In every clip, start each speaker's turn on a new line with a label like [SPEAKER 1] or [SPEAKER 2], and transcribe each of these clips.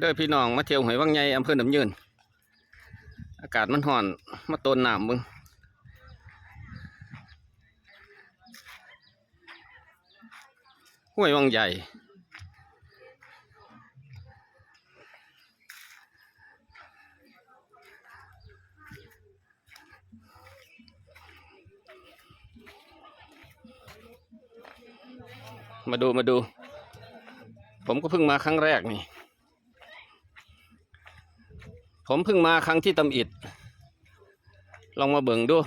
[SPEAKER 1] เด้อพี่น้องมาเที่ยวหอยวังใหญ่อำเภอหนำยืน อากาศมันห่อน มาต้นหน้ำมึงห้วยวังใหญ่มาดูมาดู ผมก็เพิ่งมาครั้งแรกนี่ ผมเพิ่งมาครั้งที่ตำอิด ลองมาเบิ่งดู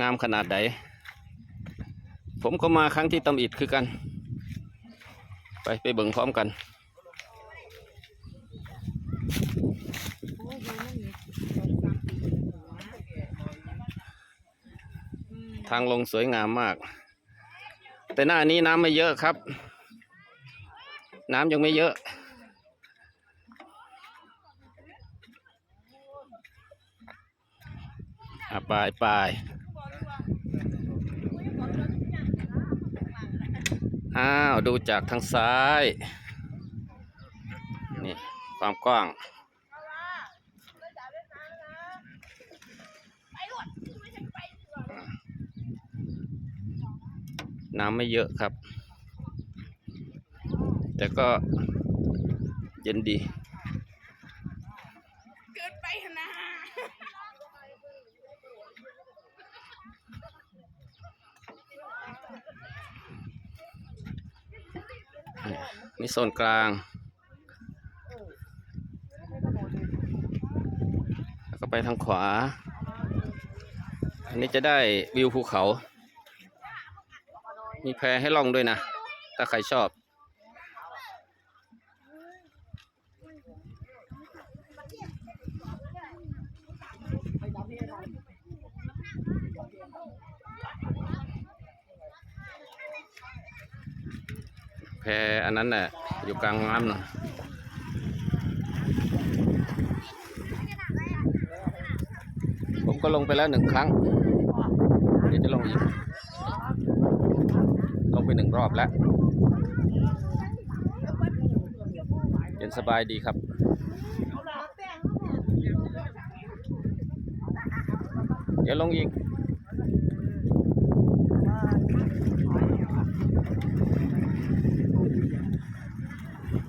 [SPEAKER 1] งามขนาดไหน ผมก็มาครั้งที่ตำอิดคือกัน ไปไปเบิ่งพร้อมกันทางลงสวยงามมาก แต่หน้านี้น้ำไม่เยอะครับ น้ำยังไม่เยอะ อะไปไปอ้าว ดูจากทางซ้าย นี่ความกว้างน้ำไม่เยอะครับ แต่ก็เย็นดี
[SPEAKER 2] เกินไปนะ
[SPEAKER 1] นี่โซนกลาง แล้วก็ไปทางขวา อันนี้จะได้วิวภูเขา มีแพให้ล่องด้วยนะ ถ้าใครชอบ แพอันนั้นน่ะอยู่กลางน้ำนะผมก็ลงไปแล้วหนึ่งครั้ง เดี๋ยวจะลงอีก ลงไปหนึ่งรอบแล้วเย็นสบายดีครับเดี๋ยวลงอีก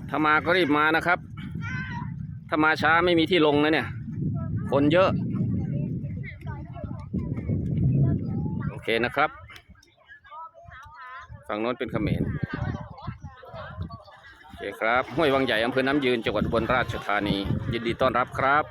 [SPEAKER 1] ถ้ามาก็รีบมานะครับ ถ้ามาช้าไม่มีที่ลงนะเนี่ย คนเยอะ โอเคนะครับ ฝั่งโน้นเป็นเขมรโอเคครับ ห้วยวังใหญ่อำเภอน้ำยืนจังหวัดอุบลราชธานี ยินดีต้อนรับครับ